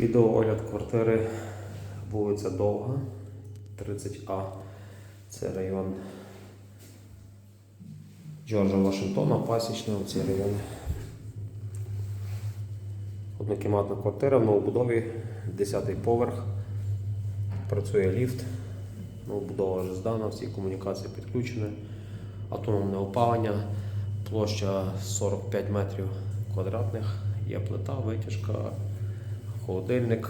Відео огляд квартири вулиця Довга, 30А. Це район Джорджа Вашингтона, Пасічного, ці райони. Однокімнатна квартира в новобудові, 10 поверх. Працює ліфт. Новобудова вже здана, всі комунікації підключені. Автономне опалення, площа 45 метрів квадратних. Є плита, витяжка, холодильник.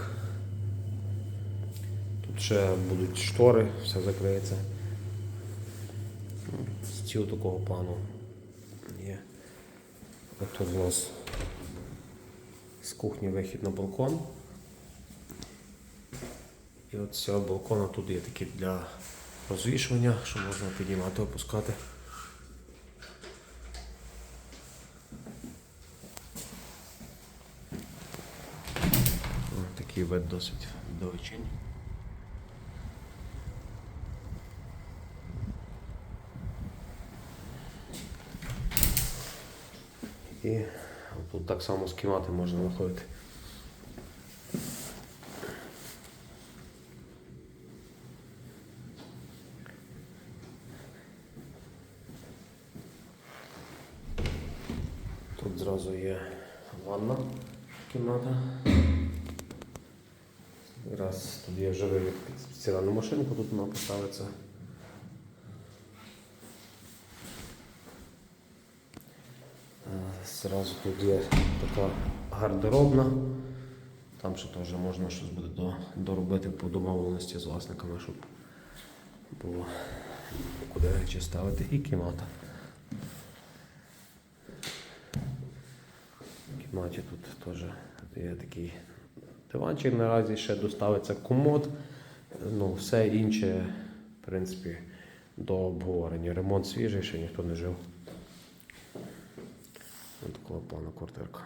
Тут ще будуть штори, все закриється. Стіл такого плану є. А тут у нас з кухні вихід на балкон. І от з цього балкона тут є такі для розвішування, що можна підіймати, опускати. Такий вид досить далечінь. І тут так само з кімнати можна виходити. Тут зразу є ванна кімната. Раз тут є вже вивід під стиральну машинку, тут вона поставиться. Е, Зразу тут є така гардеробна. Там ще теж можна щось буде доробити по домовленості з власниками, щоб було куди речі ставити. І кімната. В кімнаті тут теж є такий диванчик. Наразі ще доставиться комод. Ну, все інше, в принципі, до обговорення. Ремонт свіжий, ще ніхто не жив. Ось такого плану квартирка.